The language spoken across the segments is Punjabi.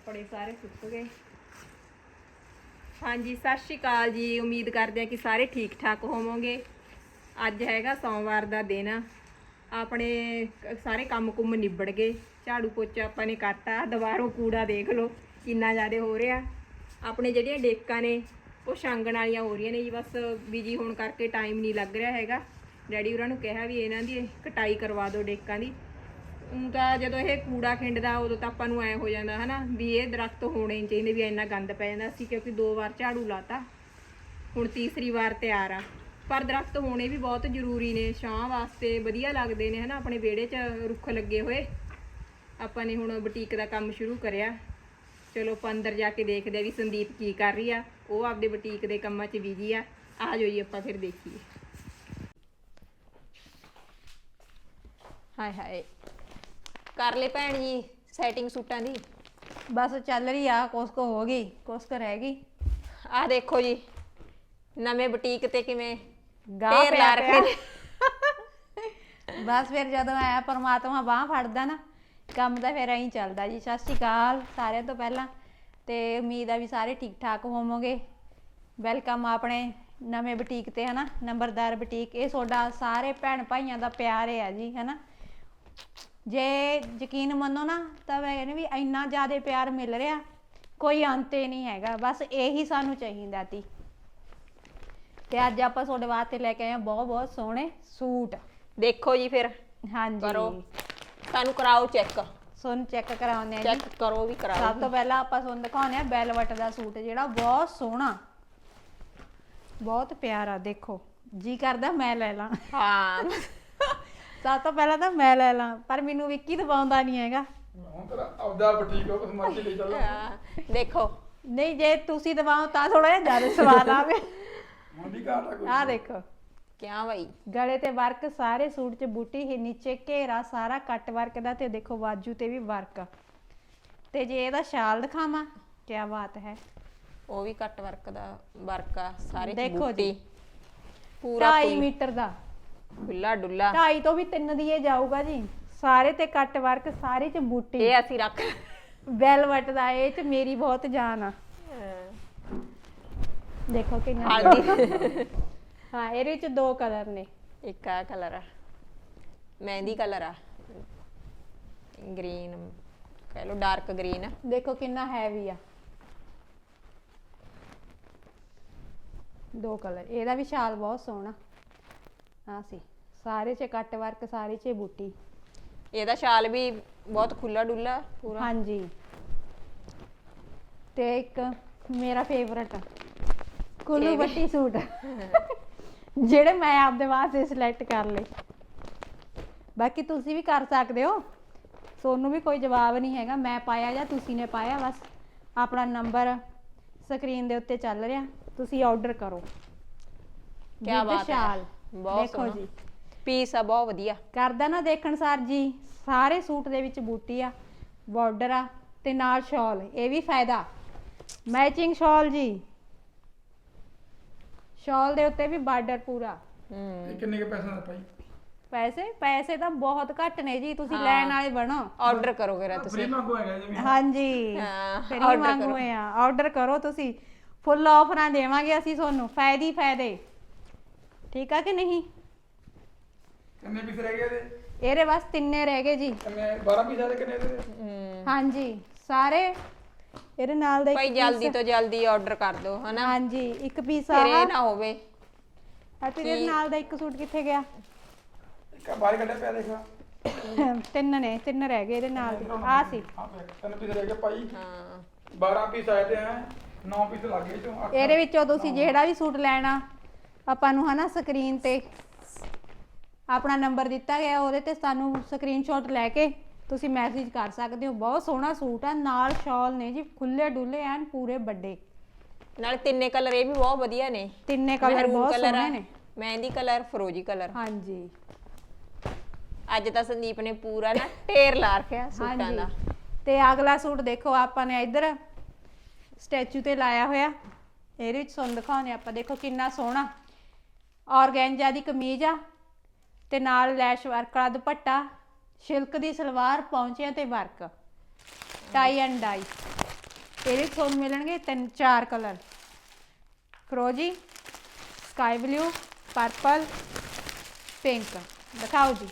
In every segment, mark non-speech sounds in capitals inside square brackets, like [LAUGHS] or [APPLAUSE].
ਕੱਪੜੇ ਸਾਰੇ ਸੁੱਕ ਗਏ। ਹਾਂਜੀ, ਸਤਿ ਸ਼੍ਰੀ ਅਕਾਲ ਜੀ। ਉਮੀਦ ਕਰਦੇ ਹਾਂ ਕਿ ਸਾਰੇ ਠੀਕ ਠਾਕ ਹੋਵੋਗੇ। ਅੱਜ ਹੈਗਾ ਸੋਮਵਾਰ ਦਾ ਦਿਨ। ਆਪਣੇ ਸਾਰੇ ਕੰਮ ਕੁੰਮ ਨਿਬੜ ਗਏ। ਝਾੜੂ ਪੋਚਾ ਆਪਾਂ ਨੇ ਕਰਤਾ। ਦੁਬਾਰੋਂ ਕੂੜਾ ਦੇਖ ਲਓ ਕਿੰਨਾ ਜ਼ਿਆਦਾ ਹੋ ਰਿਹਾ। ਆਪਣੇ ਜਿਹੜੀਆਂ ਡੇਕਾਂ ਨੇ, ਉਹ ਛਾਂਗਣ ਵਾਲੀਆਂ ਹੋ ਰਹੀਆਂ ਨੇ ਜੀ। ਬਸ ਬਿਜ਼ੀ ਹੋਣ ਕਰਕੇ ਟਾਈਮ ਨਹੀਂ ਲੱਗ ਰਿਹਾ ਹੈਗਾ। ਡੈਡੀ ਉਹਨਾਂ ਨੂੰ ਕਿਹਾ ਵੀ ਇਹਨਾਂ ਦੀ ਕਟਾਈ ਕਰਵਾ ਦਿਓ ਡੇਕਾਂ ਦੀ। ਊਂ ਤਾਂ ਜਦੋਂ ਇਹ ਕੂੜਾ ਖਿੰਡਦਾ, ਉਦੋਂ ਤਾਂ ਆਪਾਂ ਨੂੰ ਐ ਹੋ ਜਾਂਦਾ, ਹਨਾ, ਵੀ ਇਹ ਦਰਖਤ ਹੋਣੇ ਨਹੀਂ ਚਾਹੀਦੇ, ਵੀ ਇੰਨਾ ਗੰਦ ਪੈ ਜਾਂਦਾ। ਸੀ ਕਿਉਂਕਿ ਦੋ ਵਾਰ ਝਾੜੂ ਲਾਤਾ, ਹੁਣ ਤੀਸਰੀ ਵਾਰ ਤਿਆਰ ਆ। ਪਰ ਦਰਖਤ ਹੋਣੇ ਵੀ ਬਹੁਤ ਜ਼ਰੂਰੀ ਨੇ, ਛਾਂ ਵਾਸਤੇ ਵਧੀਆ ਲੱਗਦੇ ਨੇ, ਹਨਾ, ਆਪਣੇ ਵਿਹੜੇ 'ਚ ਰੁੱਖ ਲੱਗੇ ਹੋਏ। ਆਪਾਂ ਨੇ ਹੁਣ ਬੁਟੀਕ ਦਾ ਕੰਮ ਸ਼ੁਰੂ ਕਰਿਆ। ਚਲੋ, ਆਪਾਂ ਅੰਦਰ ਜਾ ਕੇ ਦੇਖਦੇ ਆ ਵੀ ਸੰਦੀਪ ਕੀ ਕਰ ਰਹੀ ਆ। ਉਹ ਆਪਦੇ ਬੁਟੀਕ ਦੇ ਕੰਮਾਂ 'ਚ ਬਿਜ਼ੀ ਆ। ਆ ਜਾਓ ਜੀ, ਆਪਾਂ ਫਿਰ ਦੇਖੀਏ। ਹਾਏ ਹਾਏ। ਕਰ ਲੈ ਭੈਣ ਜੀ ਸੈਟਿੰਗ ਸੂਟਾਂ ਦੀ। ਬਸ ਚੱਲ ਰਹੀ ਆ ਕੁਛ ਕੁ ਹੋ ਗਈ ਕੁਛ ਕੁ ਰਹਿ ਗਈ। ਆਹ ਦੇਖੋ ਜੀ ਨਵੇਂ ਬੁਟੀਕ ਤੇ ਕਿਵੇਂ ਗਾਹ ਢੇਰ ਪਿਆ ਰੱਖੇ ਨੇ। [LAUGHS] ਬਸ ਫਿਰ ਜਦੋਂ ਆਇਆ ਪਰਮਾਤਮਾ ਬਾਹ ਫੜਦਾ ਨਾ ਕੰਮ ਤਾਂ ਫਿਰ ਐਂ ਚੱਲਦਾ ਜੀ। ਸਤਿ ਸ਼੍ਰੀ ਅਕਾਲ ਸਾਰਿਆਂ ਤੋਂ ਪਹਿਲਾਂ ਤੇ ਉਮੀਦ ਆ ਵੀ ਸਾਰੇ ਠੀਕ ਠਾਕ ਹੋਵੋਗੇ। ਵੈਲਕਮ ਆਪਣੇ ਨਵੇਂ ਬੁਟੀਕ ਤੇ ਹਨਾ? ਨੰਬਰਦਾਰ ਬੁਟੀਕ। ਇਹ ਤੁਹਾਡਾ ਸਾਰੇ ਭੈਣ ਭਾਈਆਂ ਦਾ ਪਿਆਰ ਹੈ ਜੀ ਹਨਾ? ਜੇ ਯਕੀਨ ਮੰਨੋ ਨਾ ਤਾਂ ਮੈਂ ਕਹਿੰਦੀ ਵੀ ਇੰਨਾ ਜ਼ਿਆਦਾ ਪਿਆਰ ਮਿਲ ਰਿਹਾ ਕੋਈ ਅੰਤ ਹੀ ਨਹੀਂ ਹੈਗਾ ਬਸ ਇਹੀ ਸਾਨੂੰ ਚਾਹੀਦਾ ਤੀ। ਤੇ ਅੱਜ ਆਪਾਂ ਤੁਹਾਡੇ ਵਾਸਤੇ ਲੈ ਕੇ ਆਏ ਹਾਂ ਬਹੁਤ ਬਹੁਤ ਸੋਹਣੇ ਸੂਟ। ਦੇਖੋ ਜੀ ਫਿਰ। ਹਾਂਜੀ। ਕਰੋ। ਸਾਨੂੰ ਕਰਾਓ ਚੈੱਕ। ਸੋਨ ਚੈੱਕ ਕਰਾਉਂਦੇ ਆ ਜੀ। ਚੈੱਕ ਕਰੋ ਵੀ ਕਰਾਓ। ਸਭ ਤੋਂ ਪਹਿਲਾਂ ਆਪਾਂ ਤੁਹਾਨੂੰ ਦਿਖਾਉਂਦੇ ਆ ਬੈਲਵਟ ਦਾ ਸੂਟ ਜਿਹੜਾ ਬਹੁਤ ਸੋਹਣਾ। ਬਹੁਤ ਪਿਆਰਾ ਦੇਖੋ। ਜੀ ਕਰਦਾ ਮੈਂ ਲੈ ਲਾਂ। ਹਾਂ। ਸਭ ਤੋਂ ਪਹਿਲਾਂ ਤਾਂ ਮੈਂ ਲੈ ਲਾਂ ਪਰ ਮੈਨੂੰ ਵਿੱਕੀ ਦਵਾਉਂਦਾ ਨਹੀਂ ਹੈਗਾ। ਹੁਣ ਤੇਰਾ ਆਪਦਾ ਬੁਟੀਕ ਹੋ ਉਸ ਮਰਜ਼ੀ ਲੈ ਚੱਲ। ਹਾਂ, ਦੇਖੋ। ਨਹੀਂ ਜੇ ਤੁਸੀਂ ਦਵਾਓ ਤਾਂ ਥੋੜਾ ਜਿਹਾ ਜ਼ਿਆਦਾ ਸਵਾਦ ਆਵੇ। ਹੁਣ ਵੀ ਘਾਟ ਆ ਦੇਖੋ। ਕਿਆ ਭਾਈ ਗਲੇ ਤੇ ਵਰਕ ਸਾਰੇ ਸੂਟ 'ਚ ਬੂਟੀ ਹੀ ਨੀਚੇ ਘੇਰਾ ਸਾਰਾ ਕੱਟ ਵਰਕ ਦਾ ਤੇ ਦੇਖੋ ਬਾਜੂ ਤੇ ਵੀ ਵਰਕ। ਤੇ ਜੇ ਇਹਦਾ ਸ਼ਾਲ ਦਿਖਾਵਾਂ ਕੀ ਬਾਤ ਹੈ। ਉਹ ਵੀ ਕੱਟ ਵਰਕ ਦਾ ਵਰਕ ਆ ਸਾਰੇ ਚ ਦੇਖੋ ਜੀ। ਬੂਟੀ। ਪੂਰਾ 2.5 ਮੀਟਰ ਦਾ। ਖੁੱਲਾ ਡੁੱਲਾ। 2.5 ਤੋਂ ਵੀ 3 ਦੀ ਇਹ ਜਾਊਗਾ ਜੀ। ਸਾਰੇ ਤੇ ਕੱਟ ਵਰਕ ਸਾਰੇ 'ਚ ਬੂਟੀ। ਇਹ ਅਸੀਂ ਰੱਖ ਵੈਲਵਟ ਦਾ ਇਹ 'ਚ ਮੇਰੀ ਬਹੁਤ ਜਾਨ ਆ। ਦੇਖੋ ਕਿੰਨਾ ਹਲਦੀ ਹਾਂ ਇਹਦੇ 'ਚ ਦੋ ਕਲਰ ਨੇ। ਇੱਕ ਆ ਕਲਰ ਆ। ਮਹਿੰਦੀ ਕਲਰ ਆ। ਗ੍ਰੀਨ ਕਹਿ ਲੋ ਡਾਰਕ ਗ੍ਰੀਨ। ਦੇਖੋ ਕਿੰਨਾ ਹੈਵੀ ਆ। ਦੋ ਕਲਰ ਇਹਦਾ ਵੀ ਸ਼ਾਲ ਬਹੁਤ ਸੋਹਣਾ। ਆ ਸੀ। ਸਾਰੇ 'ਚ ਕੱਟ ਵਰਕ ਸਾਰੇ 'ਚ ਬੂਟੀ। ਇਹਦਾ ਸ਼ਾਲ ਵੀ ਬਹੁਤ ਖੁੱਲਾ ਡੁੱਲਾ ਪੂਰਾ। ਹਾਂਜੀ। ਤੇ ਇੱਕ ਮੇਰਾ ਫੇਵਰਟ ਕੁੱਲੂ। ਬੱਟੀ ਸੂਟ। ਜਿਹੜੇ ਮੈਂ ਆਪਦੇ ਵਾਸਤੇ ਸਿਲੈਕਟ ਕਰ ਲਏ। ਬਾਕੀ ਤੁਸੀਂ ਵੀ ਕਰ ਸਕਦੇ ਹੋ। ਸੋਨੂੰ ਵੀ ਕੋਈ ਜਵਾਬ ਨਹੀਂ ਹੈਗਾ। ਮੈਂ ਪਾਇਆ ਜਾਂ ਤੁਸੀਂ ਨੇ ਪਾਇਆ ਬਸ ਆਪਣਾ ਨੰਬਰ ਸਕਰੀਨ ਦੇ ਉੱਤੇ ਚੱਲ ਰਿਹਾ। ਤੁਸੀਂ ਆਰਡਰ ਕਰੋ। With ਬਾਤ ਹੈ। ਬਹੁਤ ਦੇਖੋ ਜੀ। ਪੀਸ ਆ ਬਹੁਤ ਵਧੀਆ। ਕਰਦਾ ਨਾ ਦੇਖਣ ਸਾਰ ਜੀ ਸਾਰੇ ਸੂਟ ਦੇ ਵਿੱਚ ਬੂਟੀ ਆ ਬਾਰਡਰ ਆ ਤੇ ਨਾਲ ਸ਼ਾਲ ਇਹ ਵੀ ਫਾਇਦਾ। ਮੈਚਿੰਗ ਸ਼ਾਲ ਜੀ। ਸ਼ਾਲ ਦੇ ਉੱਤੇ ਵੀ ਬਾਰਡਰ ਪੂਰਾ। ਹੂੰ। ਇਹ ਕਿੰਨੇ ਕੇ ਪੈਸੇ ਦਾ ਭਾਈ? ਪੈਸੇ? ਪੈਸੇ ਤਾਂ ਬਹੁਤ ਘੱਟ ਨੇ ਜੀ ਤੁਸੀਂ। ਲੈਣ ਵਾਲੇ ਬਣੋ। ਆਰਡਰ ਕਰੋਗੇ ਰਾ ਫ੍ਰੀ ਤੁਸੀਂ। ਮੰਗੋ ਹੈਗਾ ਜਿਵੇਂ। ਹਾਂਜੀ। ਹਾਂ, ਫਿਰ। ਮੰਗੂਏ ਆ। ਆਰਡਰ ਕਰੋ ਤੁਸੀਂ। ਫੁੱਲ ਆਫਰਾਂ ਦੇਵਾਂਗੇ ਅਸੀਂ ਤੁਹਾਨੂੰ। ਫਾਇਦੇ ਹੀ ਫਾਇਦੇ। ਠੀਕ ਆ ਕਿ ਨਹੀਂ? ਕਿੰਨੇ ਪੀਸ ਰਹਿ ਗਏ ਇਹਦੇ? ਇਹਦੇ ਬਸ ਤਿੰਨੇ ਰਹਿ ਗਏ ਜੀ। ਕਿੰਨੇ? 12 ਪੀਸ ਆਦੇ ਕਿੰਨੇ ਇਹਦੇ? ਹਾਂਜੀ ਸਾਰੇ ਇਹਦੇ ਨਾਲ ਦਾ ਇੱਕ ਭਾਈ ਜਲਦੀ piece- ਤੋਂ ਜਲਦੀ ਆਰਡਰ ਕਰ ਦਿਓ ਹਨਾ? ਹਾਂਜੀ ਇੱਕ ਪੀਸ ਫਿਰ ਇਹ ਆ ਨਾ ਹੋਵੇ। ਹੈਪੀ ਦੇ ਨਾਲ ਦਾ ਇੱਕ ਸੂਟ ਕਿੱਥੇ ਗਿਆ? ਇੱਕ ਆਹ ਬਾਹਰ ਕੱਢਿਆ ਪਿਆ ਦੇਖਾ ਤਿੰਨ ਨੇ ਤਿੰਨ ਰਹਿ ਗਏ ਇਹਦੇ ਨਾਲ ਦੇ। ਆ ਸੀ। ਪਿਆ। ਤਿੰਨ ਪੀਸ ਰਹਿ ਗਏ ਭਾਈ। ਹਾਂ। 12 ਪੀਸ ਆਏ ਤੇ ਹੈ 9 ਪੀਸ ਲੱਗ ਗਏ ਚੋਂ ਅੱਠ। ਇਹਦੇ ਵਿੱਚੋਂ ਤੁਸੀਂ ਜਿਹੜਾ ਵੀ ਸੂਟ ਲੈਣਾ ਆਪਾਂ ਨੂੰ ਹਨਾ ਸਕਰੀਨ ਤੇ ਆਪਣਾ ਨੰਬਰ ਦਿੱਤਾ ਗਿਆ ਉਹਦੇ ਤੇ ਸਾਨੂੰ ਸਕਰੀਨਸ਼ਾਟ ਲੈ ਕੇ ਤੁਸੀਂ ਮੈਸੇਜ ਕਰ ਸਕਦੇ ਹੋ। ਬਹੁਤ ਸੋਹਣਾ ਸੂਟ ਆ ਨਾਲ ਸ਼ਾਲ ਨੇ ਜੀ ਖੁੱਲੇ ਡੁੱਲੇ ਐਨ ਪੂਰੇ ਵੱਡੇ। ਨਾਲ ਤਿੰਨੇ ਕਲਰ ਇਹ ਵੀ ਬਹੁਤ ਵਧੀਆ ਨੇ। ਤਿੰਨੇ ਕਲਰ ਬਹੁਤ ਸੋਹਣੇ ਨੇ। ਮਹਿੰਦੀ ਕਲਰ ਫਰੋਜੀ ਕਲਰ ਹਾਂਜੀ। ਅੱਜ ਤਾਂ ਸੰਦੀਪ ਨੇ ਪੂਰਾ ਨਾ ਢੇਰ ਲਾ ਰੱਖਿਆ ਸੂਟਾਂ ਦਾ। ਤੇ ਅਗਲਾ ਸੂਟ ਦੇਖੋ ਆਪਾਂ ਨੇ ਇੱਧਰ ਸਟੈਚੂ ਤੇ ਲਾਇਆ ਹੋਇਆ। ਇਹਦੇ ਵਿੱਚ ਤੁਹਾਨੂੰ ਦਿਖਾਉਂਦੇ ਆਪਾਂ। ਦੇਖੋ ਕਿੰਨਾ ਸੋਹਣਾ। ਔਰਗੈਂਜਾ ਦੀ ਕਮੀਜ਼ ਆ ਤੇ ਨਾਲ ਲੈਸ਼ ਵਰਕ ਵਾਲਾ ਦੁਪੱਟਾ ਸਿਲਕ ਦੀ ਸਲਵਾਰ ਪੌਂਚਿਆਂ ਤੇ ਵਰਕ। ਟਾਈ ਐਂਡ ਡਾਈ ਇਹਦੇ ਤੁਹਾਨੂੰ ਮਿਲਣਗੇ ਤਿੰਨ ਚਾਰ ਕਲਰ। ਫਰੋਜੀ ਸਕਾਈ ਬਲੂ ਪਰਪਲ ਪਿੰਕ ਦਿਖਾਓ ਜੀ।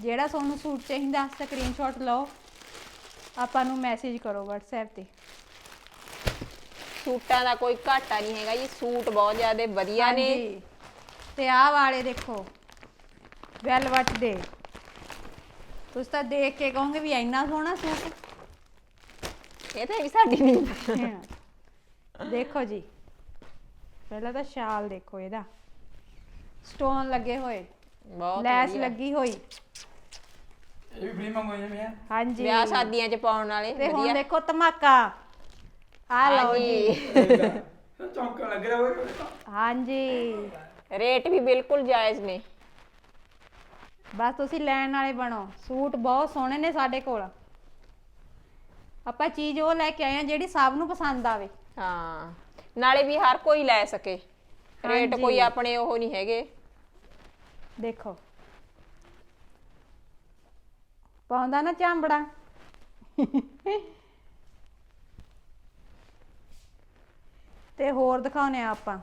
ਜਿਹੜਾ ਤੁਹਾਨੂੰ ਸੂਟ ਚਾਹੀਦਾ ਸਕਰੀਨਸ਼ਾਟ ਲਓ। ਆਪਾਂ ਨੂੰ ਮੈਸੇਜ ਕਰੋ WhatsApp ਤੇ। ਸੂਟਾਂ ਦਾ ਕੋਈ ਘਾਟਾ ਨਹੀਂ ਹੈਗਾ ਜੀ। ਸੂਟ ਬਹੁਤ ਜ਼ਿਆਦਾ ਵਧੀਆ ਨੇ। ਤੇ ਆਹ ਵਾਲੇ ਦੇਖੋ ਵੈਲਵਟ ਦੇ। ਤੁਸੀਂ ਤਾਂ ਦੇਖ ਕੇ ਕਹੋਗੇ ਵੀ ਇੰਨਾ ਸੋਹਣਾ ਸੂਟ। ਇਹ ਤਾਂ ਵੀ ਸਾਡੀ ਨਹੀਂ ਦੇਖੋ ਜੀ ਪਹਿਲਾਂ ਤਾਂ ਸ਼ਾਲ ਦੇਖੋ ਇਹਦਾ। ਸਟੋਨ ਲੱਗੇ ਹੋਏ। ਬਹੁਤ ਲੈਸ ਵਧੀਆ। ਲੱਗੀ ਹੋਈ। ਇਹ ਵੀ ਫ੍ਰੀ ਮੰਗਵਾਈਆਂ ਮੈਂ ਹਾਂਜੀ। ਵਿਆਹ ਸ਼ਾਦੀਆਂ 'ਚ ਪਾਉਣ ਵਾਲੇ ਤੇ ਹੁਣ ਵਧੀਆ। ਦੇਖੋ ਧਮਾਕਾ। ਆ ਲਓ ਜੀ। ਹਾਂਜੀ ਚੌਂਕਣ ਲੱਗ ਰਿਹਾ ਹੋਵੇ ਹਾਂਜੀ। ਰੇਟ ਵੀ ਬਿਲਕੁਲ ਜਾਇਜ਼ ਨੇ। ਬਸ ਤੁਸੀਂ ਲੈਣ ਵਾਲੇ ਬਣੋ। ਸੂਟ ਬਹੁਤ ਸੋਹਣੇ ਨੇ ਸਾਡੇ ਕੋਲ। ਆਪਾਂ ਚੀਜ਼ ਉਹ ਲੈ ਕੇ ਆਏ ਆ ਜਿਹੜੀ ਸਭ ਨੂੰ ਪਸੰਦ ਆਵੇ। ਹਾਂ ਨਾਲੇ ਵੀ ਹਰ ਕੋਈ ਲੈ ਸਕੇ। ਰੇਟ ਹਾਂਜੀ। ਕੋਈ ਆਪਣੇ ਉਹ ਨਹੀਂ ਹੈਗੇ। ਦੇਖੋ। ਪਾਉਂਦਾ ਨਾ ਚਾਂਬੜਾ। ਤੇ ਹੋਰ ਦਿਖਾਉਨੇ ਆ ਆਪਾਂ।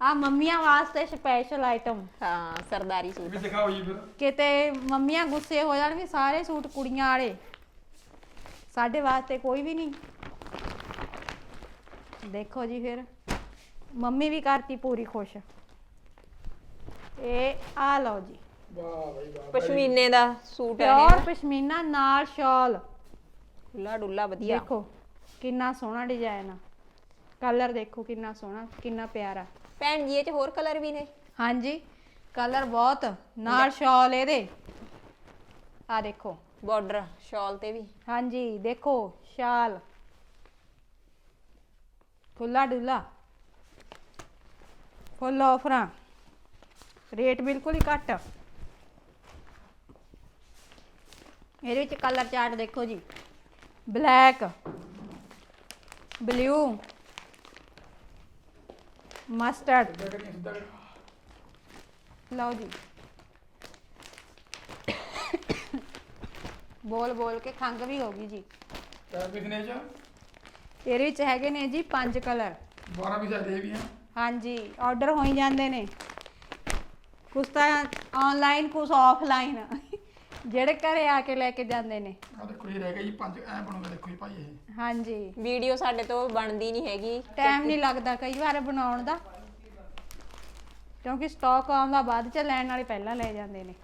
ਆ ਮੰਮੀਆਂ ਵਾਸਤੇ ਸਪੈਸ਼ਲ ਆਈਟਮ ਹਾਂ ਸਰਦਾਰੀ ਸੂਟ। ਵੀ ਦਿਖਾਓ ਜੀ ਫਿਰ। ਕਿਤੇ ਮੰਮੀਆਂ ਗੁੱਸੇ ਹੋ ਜਾਣ ਵੀ ਸਾਰੇ ਸੂਟ ਕੁੜੀਆਂ ਵਾਲੇ। ਸਾਡੇ ਵਾਸਤੇ ਕੋਈ ਵੀ ਨਹੀਂ। ਦੇਖੋ ਜੀ ਫਿਰ। ਮੰਮੀ ਵੀ ਕਰਤੀ ਪੂਰੀ ਖੁਸ਼। ਇਹ ਆ ਲਓ ਜੀ। ਵਾਹ ਬਾਈ ਵਾਹ ਪਸ਼ਮੀਨੇ ਦਾ ਸੂਟ ਹੈ ਪਿਓਰ ਪਸ਼ਮੀਨਾ ਨਾਲ ਸ਼ਾਲ। ਖੁੱਲਾ ਡੁੱਲਾ ਵਧੀਆ। ਦੇਖੋ ਕਿੰਨਾ ਸੋਹਣਾ ਡਿਜ਼ਾਈਨ ਆ। ਕਲਰ ਦੇਖੋ ਕਿੰਨਾ ਸੋਹਣਾ ਕਿੰਨਾ ਪਿਆਰਾ। ਭੈਣ ਜੀ ਇਹ 'ਚ ਹੋਰ ਕਲਰ ਵੀ ਨੇ। ਹਾਂਜੀ ਕਲਰ ਬਹੁਤ ਨਾਲ ਸ਼ਾਲ ਇਹਦੇ। ਆ ਦੇਖੋ। ਬਾਰਡਰ ਸ਼ਾਲ ਤੇ ਵੀ। ਹਾਂਜੀ ਦੇਖੋ ਸ਼ਾਲ ਖੁੱਲਾ ਡੁੱਲਾ ਫੁੱਲ ਆਫਰਾਂ ਰੇਟ ਬਿਲਕੁਲ ਹੀ ਘੱਟ। ਇਹਦੇ ਵਿੱਚ ਕਲਰ ਚਾਰਟ ਦੇਖੋ ਜੀ। Black blue mustard. ਲਓ ਜੀ। ਬੋਲ ਬੋਲ ਕੇ ਖੰਗ ਵੀ ਹੋ ਗਈ ਜੀ। ਚਾਰ ਪੀਸ ਨੇ ਚ? ਇਹਦੇ ਵਿੱਚ ਹੈਗੇ ਨੇ ਜੀ ਪੰਜ ਕਲਰ। 12 ਪੀਸ ਆਦੇ ਵੀ ਆ। ਹਾਂਜੀ ਆਰਡਰ ਹੋਈ ਜਾਂਦੇ ਨੇ। ਕੁਛ ਤਾਂ ਆਨਲਾਈਨ ਕੁਛ ਆਫਲਾਈਨ ਜਿਹੜੇ ਘਰੇ ਆ ਕੇ ਲੈ ਕੇ ਜਾਂਦੇ ਨੇ। ਆ ਦੇਖੋ ਜੀ ਰਹਿ ਗਿਆ ਜੀ ਪੰਜ ਐ ਬਣੂਗਾ ਦੇਖੋ ਜੀ ਭਾਈ ਇਹ। ਹਾਂਜੀ। ਵੀਡੀਓ ਸਾਡੇ ਤੋਂ ਬਣਦੀ ਨਹੀਂ ਹੈਗੀ। ਟਾਈਮ ਨਹੀਂ ਲੱਗਦਾ ਕਈ ਵਾਰ ਬਣਾਉਣ ਦਾ। ਕਿਉਂਕਿ ਸਟਾਕ ਆਉਣ ਦਾ ਬਾਅਦ ਚ ਲੈਣ ਵਾਲੇ ਪਹਿਲਾਂ ਲੈ ਜਾਂਦੇ ਨੇ।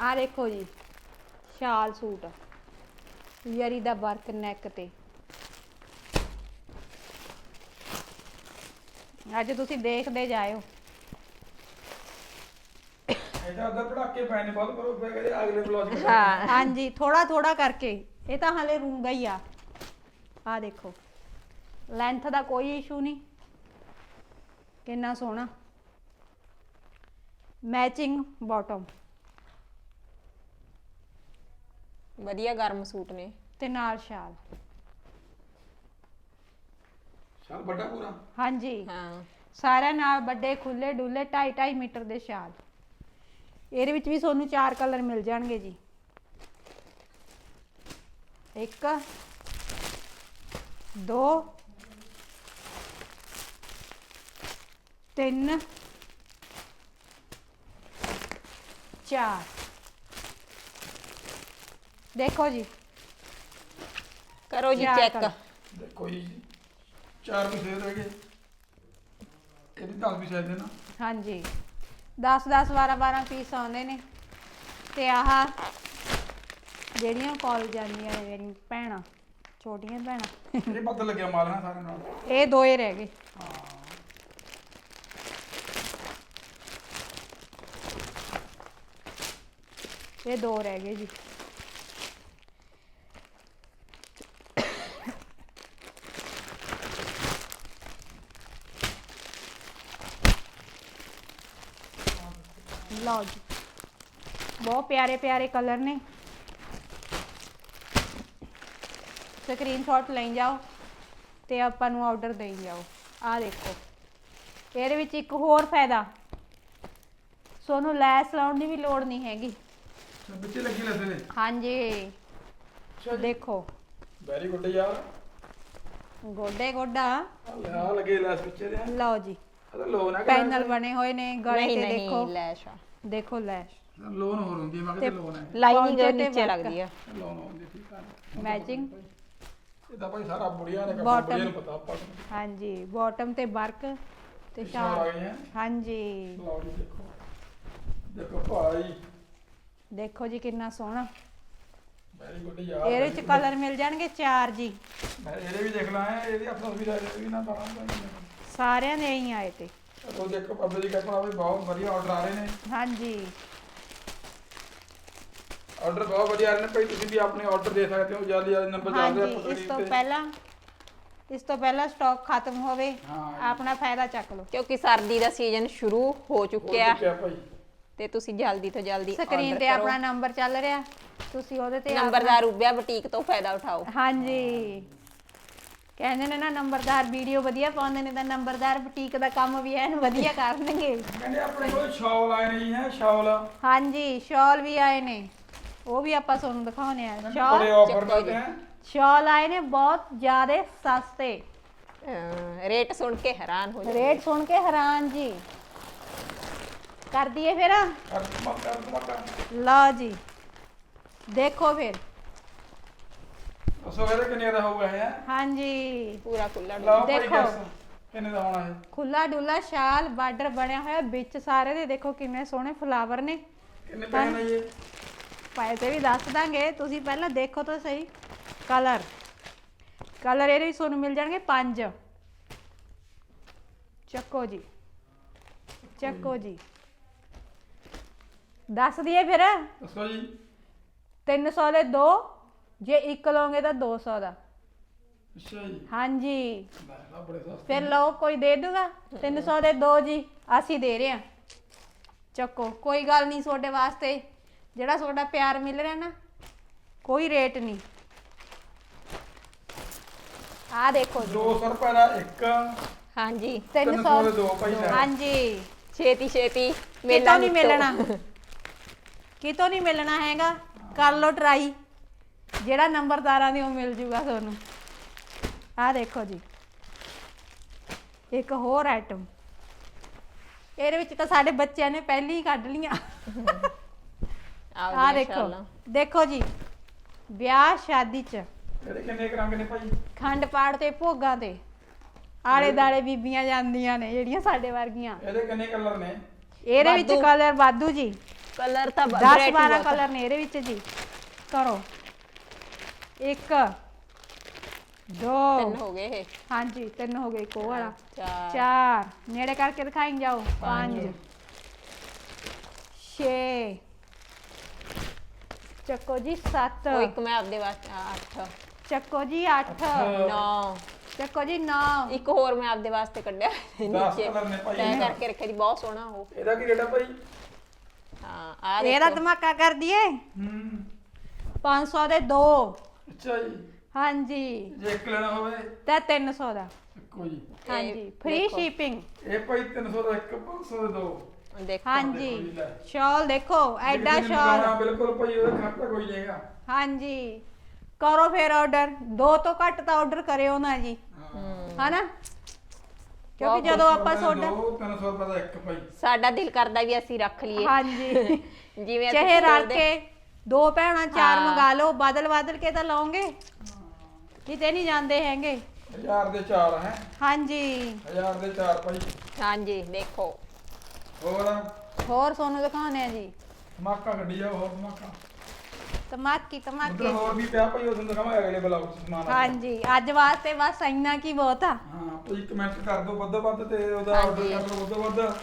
ਆ ਦੇਖੋ ਜੀ ਸ਼ਾਲ ਸੂਟ। ਯਰੀ ਦਾ ਵਰਕ ਨੈਕ ਤੇ। ਅੱਜ ਤੁਸੀਂ ਦੇਖਦੇ ਜਾਇਓ। ਇਹਦਾ ਉਧਰ ਪੜਾਕੇ ਪੈ ਨੇ ਬਹੁਤ ਕਰੋ ਫਿਰ ਕਹਿੰਦੇ ਅਗਲੇ ਬਲੌਗ ਚ ਹਾਂ। ਹਾਂਜੀ ਥੋੜਾ ਥੋੜਾ ਕਰਕੇ। ਇਹ ਤਾਂ ਹਲੇ ਰੂੰਗਾ ਹੀ ਆ। ਆ ਦੇਖੋ। ਲੈਂਥ ਦਾ ਕੋਈ ਇਸ਼ੂ ਨਹੀਂ। ਕਿੰਨਾ ਸੋਹਣਾ। ਮੈਚਿੰਗ ਬਾਟਮ ਵਧੀਆ ਗਰਮ ਸੂਟ ਨੇ। ਤੇ ਨਾਲ ਸ਼ਾਲ। ਸ਼ਾਲ ਵੱਡਾ ਪੂਰਾ? ਹਾਂਜੀ। ਹਾਂ। ਸਾਰਿਆਂ ਨਾਲ ਵੱਡੇ ਖੁੱਲੇ ਡੁੱਲੇ 2.5 2.5 ਮੀਟਰ ਦੇ ਸ਼ਾਲ। ਇਹਦੇ ਵਿੱਚ ਵੀ ਤੁਹਾਨੂੰ ਚਾਰ ਕਲਰ ਮਿਲ ਜਾਣਗੇ ਜੀ। ਇੱਕ ਦੋ ਤਿੰਨ ਚਾਰ। ਦੇਖੋ ਜੀ। ਕਰੋ ਜੀ ਚਾਰ ਚੈੱਕ colour। ਦੇਖੋ ਜੀ ਚਾਰ ਪੀਸ ਰਹਿ ਗਏ ਇਹਦੇ 10 ਪੀਸ ਆਦੇ ਨਾ। ਹਾਂਜੀ। 10 10 12 12 ਪੀਸ ਆਉਂਦੇ ਨੇ। ਤੇ ਆਹ ਜਿਹੜੀਆਂ ਕਾਲਜ ਜਾਂਦੀਆਂ ਨੇ ਮੇਰੀ ਭੈਣਾਂ ਛੋਟੀਆਂ ਭੈਣਾਂ। ਇਹ ਪਤਾ ਲੱਗਿਆ ਮਾਲ ਨਾ ਸਾਰੇ ਨਾਲ। ਇਹ ਦੋਏ ਰਹਿ ਗਏ। ਇਹ ਦੋ ਰਹਿ ਗਏ ਜੀ। ਲਓ ਜੀ। ਬਹੁਤ ਪਿਆਰੇ ਪਿਆਰੇ ਕਲਰ ਨੇ। ਸਕਰੀਨਸ਼ਾਟ ਲਈ ਜਾਓ ਤੇ ਆਪਾਂ ਨੂੰ ਆਰਡਰ ਦੇਈ ਜਾਓ। ਆਹ ਦੇਖੋ। ਇਹਦੇ ਵਿੱਚ ਇੱਕ ਹੋਰ ਫਾਇਦਾ। ਸੋਨੂੰ ਲੈਸ ਲਾਉਣ ਦੀ ਵੀ ਲੋੜ ਨਹੀਂ ਹੈਗੀ। ਸਭ ਬੱਚੇ ਲੱਗੀ ਲੈਸੇ ਨੇ ਹਾਂਜੀ। ਦੇਖੋ। ਵੈਰੀ ਗੁੱਡ ਯਾਰ। ਗੋਡੇ ਗੋਡਾ। ਆ ਲੱਗੇ ਲੈਸ ਬੱਚੇ ਦੇ ਲਓ ਜੀ। ਆ ਤਾਂ ਲੋਨ ਹੈ ਪੈਨਲ ਬਣੇ ਹੋਏ ਨੇ ਗਲੇ ਨਹੀਂ ਤੇ ਨਹੀਂ ਦੇਖੋ। ਲੈਸ਼ ਆ। ਦੇਖੋ ਲੈਸ਼। ਲੋਨ ਹੋਰ ਹੁੰਦੀ ਹੈ ਮੈਂ ਕਿਹਾ ਲੋਨ ਹੈ। ਲਾਈਨਿੰਗ ਪੌਂਚੇ ਤੇ ਨੀਚੇ। ਲੱਗਦੀ ਆ। ਲੋਨ ਹੁੰਦੀ ਠੀਕ ਆ। ਮੈਚਿੰਗ ਇਹ ਤਾਂ ਭਾਈ ਸਾਰਾ ਬੁੜੀਆਂ ਨੇ ਕੰਮ Bottom। ਬੁੜੀਆਂ ਨੂੰ ਪਤਾ ਆਪਾਂ ਨੂੰ। ਹਾਂਜੀ ਬਾਟਮ ਤੇ ਵਰਕ ਤੇ ਸ਼ਾਲ ਆ ਸ਼ਾਲ ਗਏ ਹੈ ਹਾਂਜੀ। ਲਓ ਜੀ ਦੇਖੋ। ਦੇਖੋ ਭਾਈ। ਦੇਖੋ ਜੀ ਕਿੰਨਾ ਸੋਹਣਾ। ਵੈਰੀ ਗੁੱਡ ਯਾਰ। ਇਹਦੇ ਚ ਕਲਰ ਮਿਲ ਜਾਣਗੇ ਚਾਰ ਜੀ। ਮੈਂ ਇਹਦੇ ਵੀ ਦੇਖ ਲਾਂ ਇਹਦੀ ਆਪਣਾ ਵੀ ਲੈ ਵੀ ਨਾ ਤਾਂ ਸਾਰਿਆਂ ਦੇ ਹੀ ਆਏ ਤੇ। ਉਹ ਦੇਖੋ ਪੱਬੇ ਜੀ ਕਹਿੰਦਾ ਵੀ ਬਹੁਤ ਵਧੀਆ ਆਰਡਰ ਆ ਰਹੇ ਨੇ। ਹਾਂਜੀ। ਆਰਡਰ ਬਹੁਤ ਵਧੀਆ ਆ ਰਹੇ ਨੇ ਭਾਈ ਤੁਸੀਂ ਵੀ ਆਪਣੇ ਆਰਡਰ ਦੇ ਸਕਦੇ ਹੋ ਜਲਦੀ ਜਲਦੀ ਨੰਬਰ ਚੱਲ ਰਿਹਾ ਹਾਂਜੀ ਇਸ ਤੋਂ। ਪਹਿਲਾਂ ਇਸ ਤੋਂ ਪਹਿਲਾਂ ਸਟਾਕ ਖਤਮ ਹੋਵੇ ਹਾਂ। ਆਪਣਾ ਫਾਇਦਾ ਚੱਕ ਲਓ। ਕਿਉਂਕਿ ਸਰਦੀ ਦਾ ਸੀਜ਼ਨ ਸ਼ੁਰੂ ਹੋ ਚੁੱਕਿਆ। ਚੁੱਕਿਆ ਭਾਈ। ਤੇ ਤੁਸੀਂ ਜਲਦੀ ਤੋਂ ਜਲਦੀ ਸਕਰੀਨ order ਤੇ ਕਰੋ। ਆਪਣਾ ਨੰਬਰ ਚੱਲ ਰਿਹਾ। ਤੁਸੀਂ ਉਹਦੇ ਤੇ ਨੰਬਰਦਾਰ ਉਬਿਆ ਬੁਟੀਕ ਤੋਂ ਫਾਇਦਾ ਉਠਾਓ। ਹਾਂਜੀ। ਕਹਿੰਦੇ ਨੇ ਨਾ ਨੰਬਰਦਾਰ ਵੀਡੀਓ ਵਧੀਆ ਪਾਉਂਦੇ ਨੇ ਤਾਂ ਨੰਬਰਦਾਰ ਬੁਟੀਕ ਦਾ ਕੰਮ ਵੀ ਐਨ ਵਧੀਆ ਕਰਨਗੇ। ਕਹਿੰਦੇ ਆਪਣੇ ਕੋਲ ਸ਼ਾਲ ਆਏ ਨੇ ਜੀ ਹੈ ਸ਼ਾਲ। ਹਾਂਜੀ ਸ਼ਾਲ ਵੀ ਆਏ ਨੇ। ਉਹ ਵੀ ਆਪਾਂ ਤੁਹਾਨੂੰ ਦਿਖਾਉਣੇ ਆ। ਬੜੇ ਸ਼ਾਲ ਆਫਰ ਮਿਲਦੇ ਹੈ ਸ਼ਾਲ ਆਏ ਨੇ ਬਹੁਤ ਜ਼ਿਆਦਾ ਸਸਤੇ। ਅਹ ਰੇਟ ਸੁਣ ਕੇ ਹੈਰਾਨ ਹੋ ਜਾਓ ਰੇਟ ਸੁਣ ਕੇ ਹੈਰਾਨ ਜੀ। ਕਰ ਦਈਏ ਫਿਰ? ਕਰ ਮੱਕ ਕਰ ਮੱਕ ਲਓ ਜੀ। ਦੇਖੋ ਫਿਰ। ਦੱਸੋ ਇਹਦਾ ਕਿੰਨੇ ਦਾ ਹੋਊਗਾ ਇਹ? ਹਾਂਜੀ। ਪੂਰਾ ਖੁੱਲਾ ਲਓ ਭਾਈ ਦੇਖੋ। ਕਿੰਨੇ ਦਾ ਹੋਣਾ ਇਹ? ਖੁੱਲਾ ਡੁੱਲਾ ਸ਼ਾਲ ਬਾਰਡਰ ਬਣਿਆ ਹੋਇਆ ਵਿੱਚ ਸਾਰੇ ਦੇ ਦੇਖੋ ਕਿੰਨੇ ਸੋਹਣੇ ਫਲਾਵਰ ਨੇ। ਕਿੰਨੇ ਪੈਸੇ ਨੇ ਇਹ? ਪੈਸੇ ਵੀ ਦੱਸ ਦਾਂਗੇ ਤੁਸੀਂ ਪਹਿਲਾਂ ਦੇਖੋ ਤਾਂ ਸਹੀ। ਕਲਰ। ਕਲਰ ਇਹਦੇ ਵਿੱਚ ਤੁਹਾਨੂੰ ਮਿਲ ਜਾਣਗੇ ਪੰਜ। ਚੱਕੋ ਜੀ। ਚੱਕੋ ਜੀ। ਦੱਸ ਦਈਏ ਫਿਰ। ਦੱਸੋ ਜੀ। 300 ਦੇ ਦੋ ਜੇ ਇੱਕ ਲਓਗੇ ਤਾਂ 200 ਦਾ। ਅੱਛਾ ਜੀ। ਹਾਂਜੀ। ਲੈ ਲਾ ਬੜੇ ਸਸਤੇ ਫਿਰ ਲਓ ਕੋਈ ਦੇ ਦੂਗਾ? 300 ਦੇ ਦੋ ਜੀ ਅਸੀਂ ਦੇ ਰਹੇ ਹਾਂ। ਚੱਕੋ ਕੋਈ ਗੱਲ ਨਹੀਂ ਤੁਹਾਡੇ ਵਾਸਤੇ। ਜਿਹੜਾ ਤੁਹਾਡਾ ਪਿਆਰ ਮਿਲ ਰਿਹਾ ਨਾ ਕੋਈ ਰੇਟ ਨਹੀਂ। ਆ ਦੇਖੋ ਜੀ। 200 ਰੁਪਏ ਦਾ ਇੱਕ। ਹਾਂਜੀ। 300 ਦੇ 300 ਦੋ ਭਾਈ ਲੈ ਹਾਂਜੀ। ਛੇਤੀ ਛੇਤੀ। ਕਿਤੋਂ ਨਹੀਂ ਨਿਪਟੋ। ਮਿਲਣਾ? ਕਿਤੋਂ ਨਹੀਂ ਮਿਲਣਾ ਹੈਗਾ? ਕਰ ਲਓ ਟਰਾਈ ਜਿਹੜਾ ਨੰਬਰਦਾਰਾਂ ਦੀ ਉਹ ਮਿਲ ਜੂਗਾ ਤੁਹਾਨੂੰ। ਆਹ ਦੇਖੋ ਜੀ। ਇੱਕ ਹੋਰ ਆਈਟਮ ਇਹਦੇ ਵਿੱਚ ਤਾਂ ਸਾਡੇ ਬੱਚਿਆਂ ਨੇ ਪਹਿਲੀ ਹੀ ਕੱਢ ਲੀਆਂ ਆਓ ਆਹ ਦੇਖੋ। ਦੇਖੋ। ਜੀ। ਵਿਆਹ ਸ਼ਾਦੀ ਚ। ਇਹਦੇ ਕਿੰਨੇ ਕੁ ਰੰਗ ਨੇ ਭਾਈ? ਖੰਡ ਪਾੜ ਤੇ ਭੋਗਾਂ ਤੇ। ਆਲੇ ਦਾਲੇ ਬੀਬੀਆਂ ਜਾਂਦੀਆਂ ਨੇ ਜਿਹੜੀਆਂ ਸਾਡੇ ਵਰਗੀਆਂ। ਇਹਦੇ ਕਿੰਨੇ ਕਲਰ ਨੇ? ਇਹਦੇ ਵਿੱਚ ਵਾਧੂ। ਕਲਰ ਵਾਧੂ ਜੀ। ਕਲਰ ਤਾਂ 10 variety 12 ਬਹੁਤ ਆ। ਕਲਰ ਨੇ ਇਹਦੇ ਵਿੱਚ ਜੀ। ਕਰੋ। ਇੱਕ ਦੋ ਤਿੰਨ ਹੋ ਗਏ ਇਹ। ਹਾਂਜੀ ਤਿੰਨ ਹੋ ਗਏ ਇੱਕ ਉਹ ਵਾਲਾ। ਚਾਰ। ਚਾਰ। ਨੇੜੇ ਕਰਕੇ ਦਿਖਾਈ ਜਾਓ। ਪੰਜ ਛੇ ਚੱਕੋ ਜੀ 7 ਉਹ ਇੱਕ ਮੈਂ ਆਪਦੇ ਵਾਸਤੇ 8 ਚੱਕੋ ਜੀ 8 9 ਚੱਕੋ ਜੀ 9 ਇੱਕ ਹੋਰ ਮੈਂ ਆਪਦੇ ਵਾਸਤੇ ਕੱਢਿਆ ਨੀਚੇ। ਤੈਅ। ਕਰਕੇ ਰੱਖਿਆ ਜੀ ਬਹੁਤ ਸੋਹਣਾ ਉਹ। ਇਹਦਾ ਕੀ ਰੇਟ ਭਾਈ? ਹਾਂ ਆ ਇਹਦਾ ਧਮਾਕਾ ਕਰ ਦਈਏ। ਹੂੰ। 500 ਦੇ ਦੋ। ਅੱਛਾ ਜੀ। ਹਾਂਜੀ। ਜੇ ਇੱਕ ਲੈਣਾ ਹੋਵੇ। ਤੇ 300 ਦਾ। ਇੱਕੋ ਜੀ। ਹਾਂਜੀ ਫ੍ਰੀ ਦੇਖੋ। ਸ਼ਿਪਿੰਗ ਇਹ ਭਾਈ 300 ਦਾ ਇੱਕ 500 ਦੇ ਦੋ। ਦੇਖੋ। ਹਾਂਜੀ। ਦੇਖੋ ਜੀ ਲੈ। ਸ਼ਾਲ ਦੇਖੋ ਐਡਾ ਜੇ ਕਿਸੇ ਨੇ ਸ਼ਾਲ ਬਿਲਕੁਲ ਭਾਈ ਉਹਦਾ ਖਰਚਾ ਕੋਈ ਨਹੀਂਗਾ ਹਾਂਜੀ। ਕਰੋ ਫਿਰ ਆਰਡਰ ਦੋ ਤੋਂ ਘੱਟ ਤਾਂ ਆਰਡਰ ਕਰਿਓ ਨਾ ਜੀ। ਹਨਾ? ਕਿਉਂਕਿ ਜਦੋਂ ਆਪਾਂ ਤੁਹਾਡਾ 300 ਰੁਪਏ ਦਾ ਇੱਕ ਭਾਈ। ਸਾਡਾ ਦਿਲ ਕਰਦਾ ਵੀ ਅਸੀਂ ਰੱਖ ਲਈਏ। ਹਾਂਜੀ। [LAUGHS] ਜਿਵੇਂ ਅਸੀਂ ਚਾਹੇ ਰਲ ਕੇ ਦੋ ਭੈਣਾਂ ਚਾਰ। ਮੰਗਾ ਲਓ ਬਦਲ ਬਦਲ ਕੇ ਤਾਂ ਲਾਉਂਗੇ ਕਿਤੇ ਨਹੀਂ ਜਾਂਦੇ ਹੈਗੇ। 1000 ਦੇ 4 ਹੈ। ਹਾਂਜੀ। 1000 ਦੇ 4 ਭਾਈ। ਹਾਂਜੀ ਦੇਖੋ। ਹੋਰ? ਹੋਰ ਤੁਹਾਨੂੰ ਦਿਖਾਉਣੇ ਆ ਜੀ। ਧਮਾਕਾ ਗੱਡੀ ਜਾਓ ਹੋਰ ਧਮਾਕਾ। ਧਮਾਕੀ ਉਧਰ ਧਮਾਕੇ ਹੋਰ ਵੀ ਪਿਆ ਭਾਈ ਉਸ ਨੂੰ ਦਿਖਾਵਾਂਗੇ ਅਗਲੇ ਬਲੌਗ ਚ ਸਮਾਨ ਹਾਂਜੀ ਅੱਜ ਵਾਸਤੇ ਬਸ ਇੰਨਾ ਕੀ ਬਹੁਤ ਆ। ਹਾਂ ਤੁਸੀਂ ਕਮੈਂਟ ਕਰ ਦਿਓ ਵੱਧ ਤੋਂ ਵੱਧ ਤੇ ਉਹਦਾ ਆਰਡਰ ਹਾਂਜੀ। ਕਰ ਲਓ ਵੱਧ ਤੋਂ ਵੱਧ।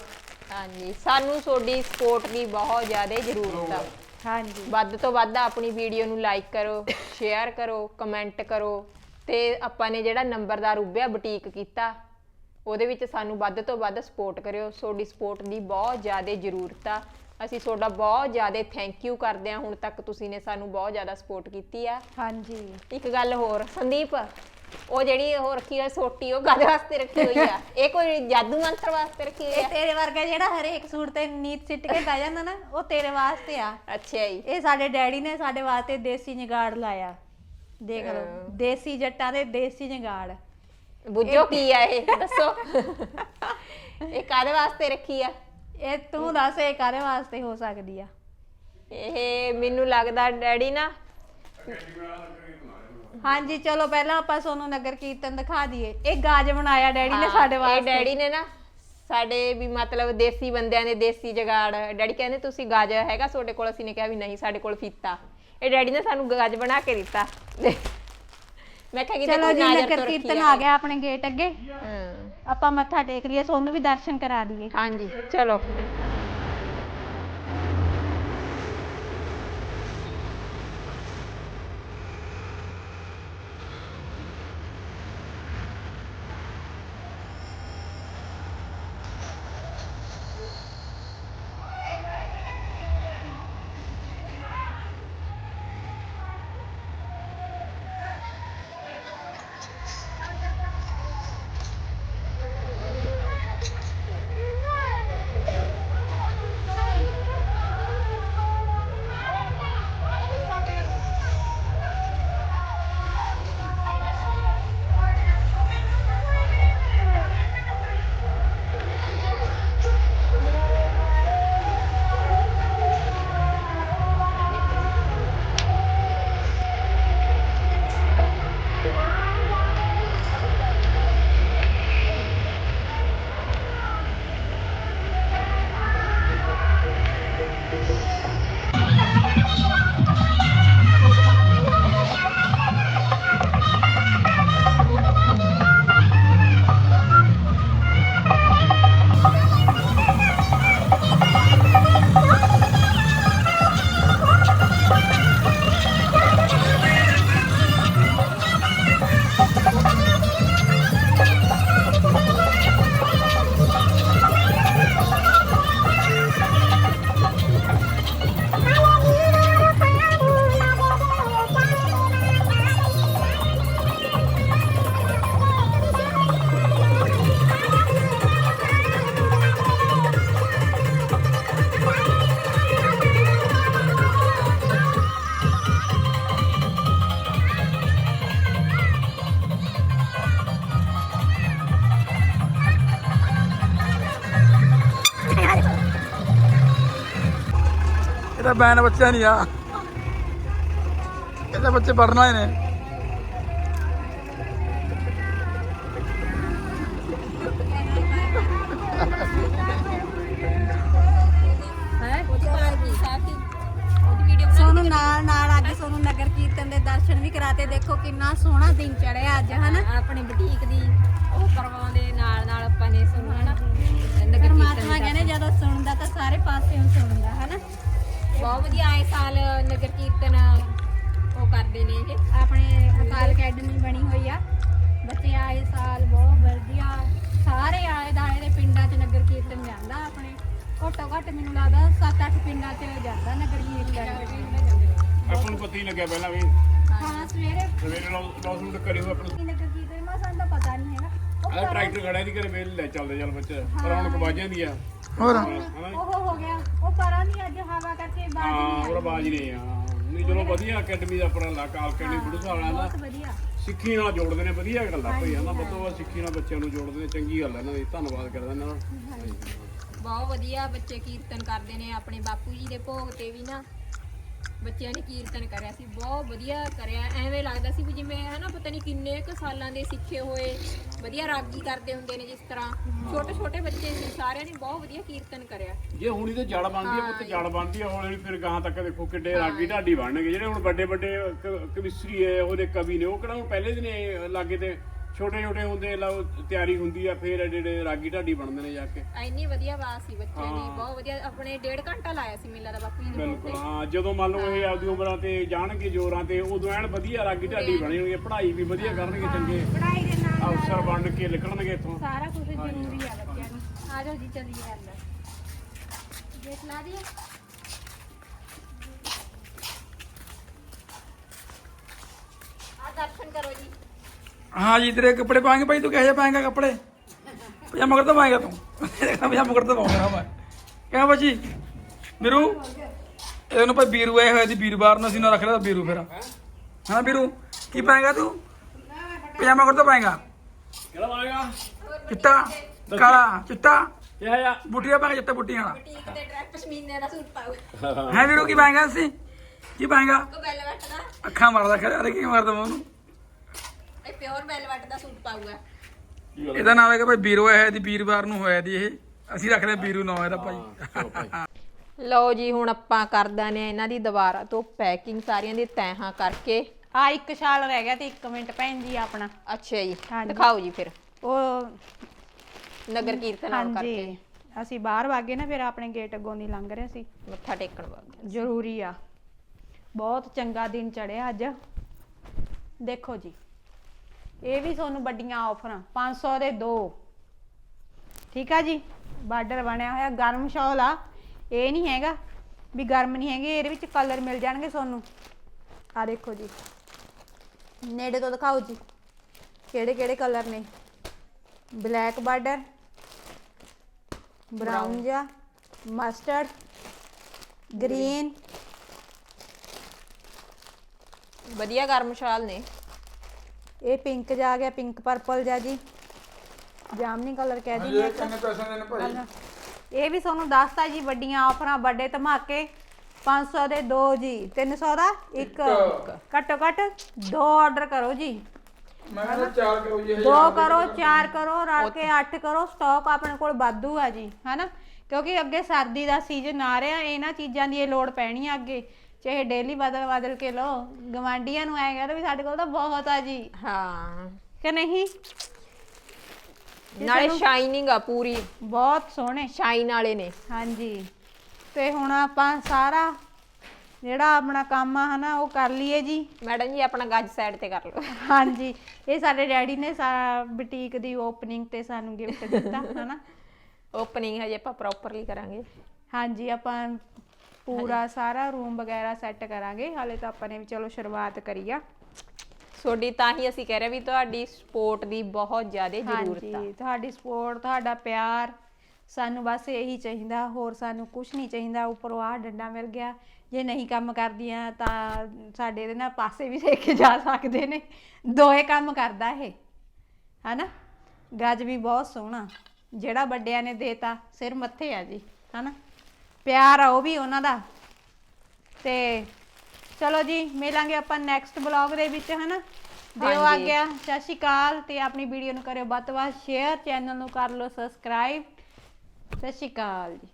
ਹਾਂਜੀ ਸਾਨੂੰ ਤੁਹਾਡੀ ਸਪੋਰਟ ਦੀ ਬਹੁਤ ਜ਼ਿਆਦਾ ਜ਼ਰੂਰਤ ਆ। ਹਾਂਜੀ ਵੱਧ ਤੋਂ ਵੱਧ ਆਪਣੀ ਵੀਡੀਓ ਨੂੰ ਲਾਈਕ ਕਰੋ ਸ਼ੇਅਰ ਕਰੋ ਕਮੈਂਟ ਕਰੋ ਤੇ ਆਪਾਂ ਨੇ ਜਿਹੜਾ ਨੰਬਰਦਾਰ ਉੱਭਿਆ ਬੁਟੀਕ ਕੀਤਾ ਉਹਦੇ ਵਿੱਚ ਸਾਨੂੰ ਵੱਧ ਤੋਂ ਵੱਧ ਸਪੋਰਟ ਕਰਿਓ। ਤੁਹਾਡੀ ਸਪੋਰਟ ਦੀ ਬਹੁਤ ਜ਼ਿਆਦਾ ਜ਼ਰੂਰਤ ਆ। ਅਸੀਂ ਤੁਹਾਡਾ ਬਹੁਤ ਜ਼ਿਆਦਾ ਥੈਂਕ ਯੂ ਕਰਦੇ ਹਾਂ ਹੁਣ ਤੱਕ ਤੁਸੀਂ ਨੇ ਸਾਨੂੰ ਬਹੁਤ ਜ਼ਿਆਦਾ ਸਪੋਰਟ ਕੀਤੀ ਆ। ਹਾਂਜੀ। ਇੱਕ ਗੱਲ ਹੋਰ ਸੰਦੀਪ ਉਹ ਜਿਹੜੀ ਉਹ ਰੱਖੀ ਹੋਈ ਸੋਟੀ ਉਹ ਗਾਦੇ ਵਾਸਤੇ ਰੱਖੀ ਹੋਈ ਆ। [LAUGHS] ਇਹ ਕੋਈ ਜਾਦੂ ਮੰਤਰ ਵਾਸਤੇ ਰੱਖੀ ਹੋਈ ਇਹ ਆ ਤੇਰੇ ਵਰਗਾ ਜਿਹੜਾ ਹਰੇਕ ਸੂਟ ਤੇ ਨੀਤ ਸਿੱਟ ਕੇ ਬਹਿ ਜਾਂਦਾ ਨਾ ਉਹ ਤੇਰੇ ਵਾਸਤੇ ਆ। ਅੱਛਾ ਜੀ। ਇਹ ਸਾਡੇ ਡੈਡੀ ਨੇ ਸਾਡੇ ਵਾਸਤੇ ਦੇਸੀ ਜਗਾੜ ਲਾਇਆ। ਦੇਖ ਲਓ ਦੇਸੀ ਜੱਟਾਂ ਦੇ ਦੇਸੀ ਜਗਾੜ। ਬੁੱਝੋ ਕੀ ਆ ਇਹ ਦੱਸੋ। ਇਹ ਕਾਦੇ ਵਾਸਤੇ ਰੱਖੀ ਆ? ਇਹ ਤੂੰ ਦੱਸ ਇਹ ਕਾਦੇ ਵਾਸਤੇ ਹੋ ਸਕਦੀ ਆ? ਇਹ ਮੈਨੂੰ ਲੱਗਦਾ ਡੈਡੀ ਨਾ ਹਾਂਜੀ ਚਲੋ ਪਹਿਲਾਂ ਆਪਾਂ ਸੋਨੂੰ ਨਗਰ ਕੀਰਤਨ ਦਿਖਾ ਦਈਏ। ਇਹ ਗਾਜ ਬਣਾਇਆ ਡੈਡੀ ਨੇ ਸਾਡੇ ਇਹ ਵਾਸਤੇ। ਡੈਡੀ ਨੇ ਨਾ ਸਾਡੇ ਵੀ ਮਤਲਬ ਦੇਸੀ ਬੰਦਿਆਂ ਦੇ ਦੇਸੀ ਜਗਾੜ। ਡੈਡੀ ਕਹਿੰਦੇ ਤੁਸੀਂ ਗਾਜ ਹੈਗਾ ਤੁਹਾਡੇ ਕੋਲ? ਅਸੀਂ ਨੇ ਕਿਹਾ ਵੀ ਨਹੀਂ ਸਾਡੇ ਕੋਲ ਫੀਤਾ। ਇਹ ਡੈਡੀ ਨੇ ਸਾਨੂੰ ਗਾਜ ਬਣਾ ਕੇ ਦਿੱਤਾ। ਮੈਂ ਕਿਹਾ ਕਿ ਚਲੋ ਜੀ ਨਗਰ ਕੀਰਤਨ ਆ ਗਿਆ ਆਪਣੇ ਗੇਟ ਅੱਗੇ। ਹਾਂ। ਆਪਾਂ ਮੱਥਾ ਟੇਕ ਲਈਏ ਸੋਨੂੰ ਵੀ ਦਰਸ਼ਨ ਕਰਾ ਦਈਏ। ਹਾਂਜੀ ਚਲੋ। ਬੈਨ ਬੱਚਾ ਨਹੀਂ ਆ ਇਹਦੇ ਬੱਚੇ ਪੜਨ ਵਾਲੇ ਨੇ। ਸੋਨੂੰ ਨਾਲ ਨਾਲ ਅੱਜ ਸੋਨੂੰ ਨਗਰ ਕੀਰਤਨ ਦੇ ਦਰਸ਼ਨ ਵੀ ਕਰਾਤੇ। ਦੇਖੋ ਕਿੰਨਾ ਸੋਹਣਾ ਦਿਨ ਚੜਿਆ ਅੱਜ ਹਨਾ? ਆਪਣੇ ਬੁਟੀਕ ਦੀ ਉਹ ਕਰਵਾਉਂਦੇ ਨਾਲ ਨਾਲ ਆਪਾਂ ਨੇ ਸੁਣੋ ਹਨਾ? ਪਰਮਾਤਮਾ ਕਹਿੰਦੇ ਜਦੋਂ ਸੁਣਦਾ ਤਾਂ ਸਾਰੇ ਸੁਣਦਾ ਹਨਾ? ਬਹੁਤ ਵਧੀਆ ਆਏ ਸਾਲ ਨਗਰ ਕੀਰਤਨ ਉਹ ਕਰਦੇ ਨੇ ਇਹ। ਆਪਣੇ ਅਕਾਲ ਅਕੈਡਮੀ ਬਣੀ ਹੋਈ ਆ। ਬੱਚੇ ਆਏ ਸਾਲ ਬਹੁਤ ਵਧੀਆ। ਸਾਰੇ ਆਲੇ ਦਾਲੇ ਦੇ ਪਿੰਡਾਂ 'ਚ ਨਗਰ ਕੀਰਤਨ ਜਾਂਦਾ ਆਪਣੇ। ਘੱਟੋ ਘੱਟ ਮੈਨੂੰ ਲੱਗਦਾ 7-8 ਪਿੰਡਾਂ 'ਚ ਜਾਂਦਾ ਨਗਰ ਕੀਰਤਨ। ਆਪਾਂ ਨੂੰ ਪਤਾ ਹੀ ਲੱਗਿਆ ਪਹਿਲਾਂ ਵੀ। ਹਾਂ ਸਵੇਰੇ ਸਵੇਰੇ ਲੌਸਮੈਂਟ ਕਰੀ ਹੋਈ ਆਪਾਂ ਨੂੰ ਨਗਰ ਕੀਰਤਨ ਮਾ ਸਾਨੂੰ ਤਾਂ ਪਤਾ ਨਹੀਂ ਹੈਗਾ। ਉਹ ਆਹ ਟਰੈਕਟਰ ਖੜਾ ਦੀ ਘਰੇ ਵੇਲ ਲੈ ਚੱਲਦੇ ਚੱਲ ਬੱਚੇ। ਰੌਣਕ ਬਾਜਾਂ ਦੀ ਆ। ਹੋਰ? ਉਹ ਹੋ ਗਿਆ। ਉਹ ਪਰਾਂ ਦੀ ਅੱਜ ਹਵਾ ਕਰਕੇ ਬਾਜ ਨਹੀਂ ਉਹ ਬਾਜ ਨਹੀਂ ਆ। ਨਹੀਂ ਚਲੋ ਵਧੀਆ ਅਕੈਡਮੀ ਦਾ ਆਪਣਾ ਇਲਾਕਾ ਅਕੈਡਮੀ ਬੁੜੂ ਵਾਲਾ ਬਹੁਤ ਵਧੀਆ। ਸਿੱਖੀ ਨਾਲ ਜੋੜਦੇ ਨੇ ਵਧੀਆ ਗੱਲ ਆ ਭਈ ਹਨਾ ਬੱਤੋਂ ਸਿੱਖੀ ਨਾਲ ਬੱਚਿਆਂ ਨੂੰ ਜੋੜਦੇ ਨੇ ਚੰਗੀ ਗੱਲ ਹੈ ਇਹਨਾਂ ਦੀ ਧੰਨਵਾਦ ਕਰਦਾ ਇਹਨਾਂ ਦਾ। ਬਹੁਤ ਵਧੀਆ ਬੱਚੇ ਕੀਰਤਨ ਕਰਦੇ ਨੇ ਆਪਣੇ ਬਾਪੂ ਜੀ ਦੇ ਭੋਗ ਤੇ ਵੀ ਨਾ। ਬੱਚਿਆਂ ਨੇ ਕੀਰਤਨ ਕਰਿਆ ਸੀ ਬਹੁਤ ਵਧੀਆ ਕਰਿਆ। ਐਵੇਂ ਲੱਗਦਾ ਸੀ ਵੀ ਜਿਵੇਂ ਹਨਾ ਪਤਾ ਨਹੀਂ ਕਿੰਨੇ ਕੁ ਸਾਲਾਂ ਦੇ ਸਿੱਖੇ ਹੋਏ ਵਧੀਆ ਰਾਗੀ ਕਰਦੇ ਹੁੰਦੇ ਨੇ ਜਿਸ ਤਰ੍ਹਾਂ। ਛੋਟੇ ਛੋਟੇ ਬੱਚੇ ਸੀ ਸਾਰਿਆਂ ਨੇ ਬਹੁਤ ਵਧੀਆ ਕੀਰਤਨ ਕਰਿਆ। ਜੇ ਹੁਣ ਇਹਦੇ ਜੜ ਬਣਦੀ ਆ ਪੁੱਤ ਜੜ ਬਣਦੀ ਆ ਹੌਲੀ ਫਿਰ ਗਾਂ ਤੱਕ ਦੇਖੋ ਕਿੱਡੇ ਰਾਗੀ ਢਾਡੀ ਬਣਨਗੇ। ਜਿਹੜੇ ਹੁਣ ਵੱਡੇ ਵੱਡੇ ਕਵਿਸਰੀ ਹੈ ਉਹਦੇ ਕਵੀ ਨੇ ਉਹ ਕਿਹੜਾ ਹੁਣ ਪਹਿਲੇ ਦਿਨੇ ਲਾਗੇ ਤੇ ਛੋਟੇ ਛੋਟੇ ਹੁੰਦੇ ਲਓ ਤਿਆਰੀ ਹੁੰਦੀ ਆ ਫਿਰ ਜਿਹੜੇ ਰਾਗੀ ਢਾਡੀ ਬਣਦੇ ਨੇ ਜਾ ਕੇ। ਇੰਨੀ ਵਧੀਆ ਆਵਾਜ਼ ਸੀ ਬੱਚਿਆਂ ਦੀ ਬਹੁਤ ਵਧੀਆ ਆਪਣੇ ਡੇਢ ਘੰਟਾ ਲਾਇਆ ਸੀ ਮੇਲਾ ਦਾ ਬਾਪੂ ਜੀ ਭੋਗ ਬਿਲਕੁਲ ਹਾਂ ਜਦੋਂ ਮੰਨ ਲਓ ਇਹ ਆਪਦੀ ਉਮਰਾਂ ਤੇ ਜਾਣਗੇ ਜੋਰਾਂ ਤੇ ਉਦੋਂ ਐਨ ਵਧੀਆ ਰਾਗੀ ਢਾਡੀ ਬਣੀ ਹੋਣੀ ਹੈ ਪੜ੍ਹਾਈ ਵੀ ਵਧੀਆ ਕਰਨਗੇ ਚੰਗੇ। ਪੜਾਈ ਦੇ ਨਾਲ ਅਫਸਰ ਬਣ ਕੇ ਨਿਕਲਣਗੇ ਇੱਥੋਂ। ਸਾਰਾ ਕੁਝ ਜ਼ਰੂਰੀ ਆ ਬੱਚਿਆਂ ਨੂੰ। ਆ ਜਾਓ ਜੀ ਚੱਲੀਏ ਅੰਦਰ ਗੇਟ ਲਾ ਦਈਏ ਆ ਦਰਸ਼ਨ ਕਰੋ ਜੀ। हाँ जी तेरे कपड़े पाएंगे भाई तू कैसे पाएंगा कपड़े पजामा कुर्ता पाएगा तू देखना पजामा कुर्ता पाऊंगा मैं क्या बची ਵੀਰੂ ਇਹਨੂੰ ਭਾਈ ਵੀਰੂ ਆਏ ਹੋਏ ਸੀ ਵੀਰਵਾਰ ਨੂੰ ਅਸੀਂ ਨਾ ਰੱਖ ਲਿਆ ਵੀਰੂ ਫਿਰ ਹਾਂ ਵੀਰੂ ਕੀ ਪਾਏਗਾ ਤੂੰ ਪਜਾਮਾ ਕੁੜਤਾ ਪਾਏਗਾ ਕਿਹੜਾ ਆਏਗਾ ਚਿੱਟਾ ਕਾਲਾ ਚਿੱਟਾ ਕੀ ਆ ਬੁੱਟੀਆਂ ਪਾਏਗਾ ਚਿੱਟਾ ਬੁੱਟੀਆਂ ਵਾਲਾ ਟੀਕ ਦੇ ਡਰੈਸ ਪਸ਼ਮੀਨੇ ਦਾ ਸੂਟ ਪਾਉ ਹੈ ਵੀਰੂ ਕੀ ਪਾਏਗਾ ਅਸੀਂ ਕੀ ਪਾਏਗਾ ਕੋ ਵੈਲਵਟ ਦਾ ਅੱਖਾਂ ਮਾਰਦਾ ਖੜਾ ਅਰੇ ਕੀ ਮਾਰਦਾ ਮੈਂ ਉਹਨੂੰ ਇਹ ਪਿਓਰ ਵੈਲਵਟ ਦਾ ਸੂਟ ਪਾਊਗਾ। ਇਹਦਾ ਨਾਮ ਹੈਗਾ ਭਾਈ ਵੀਰੂ ਆਇਆ ਦੀ ਵੀਰਵਾਰ ਨੂੰ ਹੋਇਆ ਦੀ ਇਹ। ਅਸੀਂ ਰੱਖ ਲਿਆ ਵੀਰੂ ਨਾਮ ਇਹਦਾ ਭਾਈ। ਲਓ ਜੀ ਹੁਣ ਆਪਾਂ ਕਰਦਾ ਨੇ ਇਹਨਾਂ ਦੀ ਦੁਬਾਰਾ ਤੋਂ ਪੈਕਿੰਗ ਸਾਰੀਆਂ ਦੀ ਤੈਹਾਂ ਕਰਕੇ। ਆ ਇੱਕ ਸ਼ਾਲ ਰਹਿ ਗਿਆ ਤੇ 1 ਮਿੰਟ ਭੈਣ ਜੀ ਆਪਣਾ। ਅੱਛਾ ਜੀ ਹਾਂਜੀ। ਦਿਖਾਓ ਜੀ ਫਿਰ। ਉਹ ਨਗਰ ਕੀਰਤਨ ਆਉਣ ਕਰਕੇ। ਹਾਂਜੀ ਅਸੀਂ ਬਾਹਰ ਵਾਗੇ ਨਾ ਫਿਰ ਆਪਣੇ ਗੇਟ ਅੱਗੋਂ ਦੀ ਲੰਘ ਰਹੇ ਸੀ। ਮੱਥਾ ਟੇਕਣ ਵਾਗੇ ਜ਼ਰੂਰੀ ਆ। ਬਹੁਤ ਚੰਗਾ ਦਿਨ ਚੜਿਆ ਅੱਜ। ਦੇਖੋ ਜੀ ਇਹ ਵੀ ਤੁਹਾਨੂੰ ਵੱਡੀਆਂ ਆਫਰਾਂ 500 ਦੇ ਦੋ। ਠੀਕ ਆ ਜੀ? ਬਾਰਡਰ ਬਣਿਆ ਹੋਇਆ, ਗਰਮ ਸ਼ਾਲ ਆ। ਇਹ ਨਹੀਂ ਹੈਗਾ ਵੀ ਗਰਮ ਨਹੀਂ ਹੈਗੇ, ਇਹਦੇ ਵਿੱਚ ਕਲਰ ਮਿਲ ਜਾਣਗੇ ਤੁਹਾਨੂੰ। ਆ ਦੇਖੋ ਜੀ। ਨੇੜੇ ਤੋਂ ਦਿਖਾਓ ਜੀ, ਕਿਹੜੇ ਕਿਹੜੇ ਕਲਰ ਨੇ। ਬਲੈਕ ਬਾਰਡਰ ਬਰਾਊਨ ਜਿਹਾ ਮਸਟਰਡ ਗ੍ਰੀਨ ਵਧੀਆ ਗਰਮ ਸ਼ਾਲ ਨੇ। ਇਹ ਪਿੰਕ ਜਾ ਗਿਆ ਪਿੰਕ ਪਰਪਲ ਜਾ ਜੀ। ਜਾਮਨੀ ਕਲਰ ਕਹਿ ਦਿੰਦੇ ਆ ਇੱਕ। ਕਿੰਨੇ ਪੈਸੇ ਦੇਣੇ ਭਾਈ? ਇਹ ਵੀ ਤੁਹਾਨੂੰ ਦੱਸਤਾ ਜੀ ਵੱਡੀਆਂ ਆਫਰਾਂ ਵੱਡੇ ਧਮਾਕੇ। 500 ਦੇ ਦੋ ਜੀ 300 ਦਾ ਇੱਕ। ਘੱਟੋ ਘੱਟ ਦੋ ਆਰਡਰ ਕਰੋ ਜੀ। ਮੈਂ ਕਹਿੰਦਾ ਚਾਰ ਕਰੋ ਜੀ ਦੋ ਕਰੋ ਚਾਰ ਕਰੋ ਰਲ ਕੇ ਅੱਠ ਕਰੋ ਸਟਾਕ ਆਪਣੇ ਕੋਲ ਵਾਧੂ ਆ ਜੀ ਹਨਾ? ਕਿਉਂਕਿ ਅੱਗੇ ਸਰਦੀ ਦਾ ਸੀਜ਼ਨ ਆ ਰਿਹਾ ਇਹਨਾਂ ਚੀਜ਼ਾਂ ਦੀ ਇਹ ਲੋੜ ਪੈਣੀ ਆ ਅੱਗੇ। ਚਾਹੇ ਡੇਲੀ ਬਦਲ ਬਦਲ ਕੇ ਲਓ ਗਵਾਂਡੀਆਂ ਨੂੰ ਐ ਕਹਿੰਦੇ ਵੀ ਸਾਡੇ ਕੋਲ ਤਾਂ ਬਹੁਤ ਆ ਜੀ। ਹਾਂ। ਕਿ ਨਹੀਂ? ਨਾਲੇ ਸ਼ਾਈਨਿੰਗ ਆ ਪੂਰੀ। ਬਹੁਤ ਸੋਹਣੇ। ਸ਼ਾਈਨ ਵਾਲੇ ਨੇ। ਹਾਂਜੀ। ਤੇ ਹੁਣ ਆਪਾਂ ਸਾਰਾ ਜਿਹੜਾ ਆਪਣਾ ਕੰਮ ਆ ਹਨਾ ਉਹ ਕਰ ਲਈਏ ਜੀ। ਮੈਡਮ ਜੀ ਆਪਣਾ ਗੱਜ ਸਾਈਡ ਤੇ ਕਰ ਲਓ। ਹਾਂਜੀ। ਇਹ ਸਾਡੇ ਡੈਡੀ ਨੇ ਬੁਟੀਕ ਦੀ ਓਪਨਿੰਗ ਤੇ ਸਾਨੂੰ ਗਿਫਟ ਦਿੱਤਾ ਹਨਾ। [LAUGHS] ਓਪਨਿੰਗ ਹਜੇ ਆਪਾਂ ਪ੍ਰੋਪਰਲੀ ਕਰਾਂਗੇ। ਹਾਂਜੀ ਆਪਾਂ ਪੂਰਾ ਸਾਰਾ ਰੂਮ ਵਗੈਰਾ ਸੈੱਟ ਕਰਾਂਗੇ। ਹਾਲੇ ਤਾਂ ਆਪਾਂ ਨੇ ਵੀ ਚਲੋ ਸ਼ੁਰੂਆਤ ਕਰੀ ਆ। ਤੁਹਾਡੀ ਤਾਂ ਹੀ ਅਸੀਂ ਕਹਿ ਰਹੇ ਵੀ ਤੁਹਾਡੀ ਸਪੋਰਟ ਦੀ ਬਹੁਤ ਜ਼ਿਆਦਾ ਜ਼ਰੂਰਤ ਆ। ਹਾਂਜੀ ਤੁਹਾਡੀ ਸਪੋਰਟ ਤੁਹਾਡਾ ਪਿਆਰ ਸਾਨੂੰ ਬਸ ਇਹੀ ਚਾਹੀਦਾ ਹੋਰ ਸਾਨੂੰ ਕੁਝ ਨਹੀਂ ਚਾਹੀਦਾ। ਉੱਪਰੋਂ ਆਹ ਡੰਡਾ ਮਿਲ ਗਿਆ। ਜੇ ਨਹੀਂ ਕੰਮ ਕਰਦੀਆਂ ਤਾਂ ਸਾਡੇ ਦੇ ਨਾਲ ਪਾਸੇ ਵੀ ਦੇ ਕੇ ਜਾ ਸਕਦੇ ਨੇ। ਦੋਏ ਕੰਮ ਕਰਦਾ ਇਹ ਹਨਾ? ਗੱਜ ਵੀ ਬਹੁਤ ਸੋਹਣਾ। ਜਿਹੜਾ ਵੱਡਿਆਂ ਨੇ ਦੇਤਾ ਸਿਰ ਮੱਥੇ ਆ ਜੀ ਹਨਾ? ਪਿਆਰ ਆ ਉਹ ਵੀ ਉਹਨਾਂ ਦਾ। ਤੇ ਚਲੋ ਜੀ ਮਿਲਾਂਗੇ ਆਪਾਂ ਨੈਕਸਟ ਬਲੌਗ ਦੇ ਵਿੱਚ ਹਨਾ? ਦਿਓ ਆ। ਗਿਆ। ਸਤਿ ਸ਼੍ਰੀ ਅਕਾਲ ਤੇ ਆਪਣੀ ਵੀਡੀਓ ਨੂੰ ਕਰਿਓ ਵੱਧ ਤੋਂ ਵੱਧ ਸ਼ੇਅਰ ਚੈਨਲ ਨੂੰ ਕਰ ਲਓ ਸਬਸਕ੍ਰਾਈਬ ਸਤਿ ਸ਼੍ਰੀ ਅਕਾਲ ਜੀ।